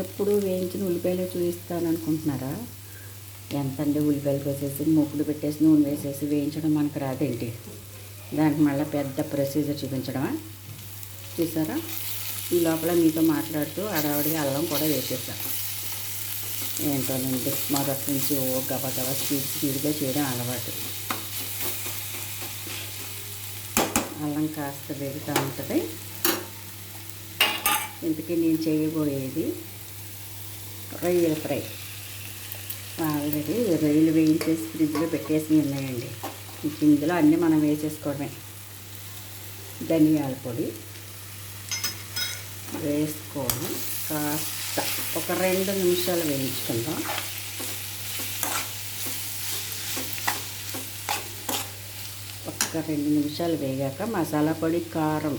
ఎప్పుడు వేయించిన ఉల్లిపాయలు చూపిస్తాను అనుకుంటున్నారా ఎంతండి ఉల్లిపాయలు కోసేసి మూకుడు పెట్టేసి నూనె వేసేసి వేయించడం మనకు రాదేంటి? దానికి మళ్ళీ పెద్ద ప్రొసీజర్ చూపించడమా? చూసారా? ఈ లోపల మీతో మాట్లాడుతూ అడవడిగా అల్లం కూడా వేసేసాను ఏంటోనండి మొదటి నుంచి ఓ గబ గబ స్పీడ్ స్పీడ్గా చేయడం అలవాటు. అల్లం కాస్త వేగుతూ ఉంటుంది. ఇంతకీ నేను చేయబోయేది రొయ్యల ఫ్రై. ఆల్రెడీ రొయ్యలు వేయించేసి ఫ్రిడ్జ్లో పెట్టేసి ఉన్నాయండి. ఇంక ఇందులో అన్నీ మనం వేసేసుకోవడమే. ధనియాల పొడి వేసుకోవడం. కాస్త ఒక రెండు నిమిషాలు వేయించుకుందాం. ఒక రెండు నిమిషాలు వేగాక మసాలా పొడి కారం.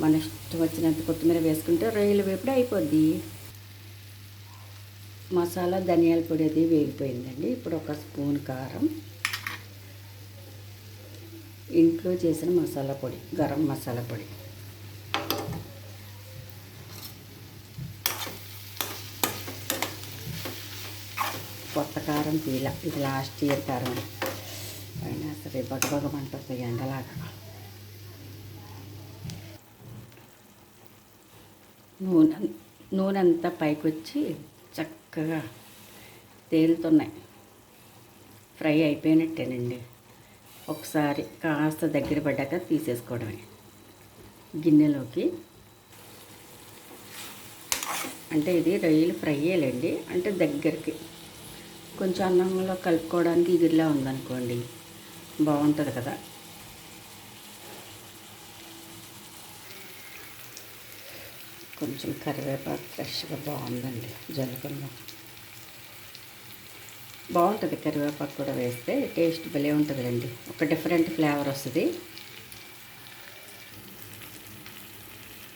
మన ఇష్టం వచ్చినంత కొత్తిమీర వేసుకుంటే రొయ్యలు వేపుడు అయిపోద్ది. మసాలా ధనియాల పొడి అది వేగిపోయిందండి. ఇప్పుడు ఒక స్పూన్ కారం. ఇంట్లో చేసిన మసాలా పొడి గరం మసాలా పొడి. కొత్త కారం పీల ఇది లాస్ట్ ఇయర్ కారం. అయినా సరే బగబగమంటుంది ఎండలాగా. నూనె నూనె అంతా పైకి వచ్చి చక్కగా తేలుతున్నాయి. ఫ్రై అయిపోయినట్టేనండి. ఒకసారి కాస్త దగ్గర పడ్డాక తీసేసుకోవడమే. గిన్నెలోకి. అంటే ఇది రొయ్యలు ఫ్రై అయ్యాలండి. అంటే దగ్గరికి. కొంచెం అన్నంలో కలుపుకోవడానికి ఇదిలా ఉందనుకోండి. బాగుంటుంది కదా. కొంచెం కరివేపాకు ఫ్రెష్గా బాగుందండి జలుకుందాం బాగుంటుంది కరివేపాకు కూడా వేస్తే టేస్ట్ భలే ఉంటుందండి ఒక డిఫరెంట్ ఫ్లేవర్ వస్తుంది.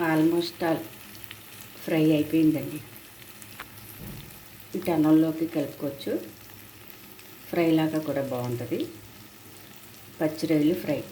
ఆల్మోస్ట్ ఆల్ ఫ్రై అయిపోయిందండి. ఇటు కలుపుకోవచ్చు. ఫ్రై లాగా కూడా బాగుంటుంది. పచ్చి రొయ్యలు ఫ్రై.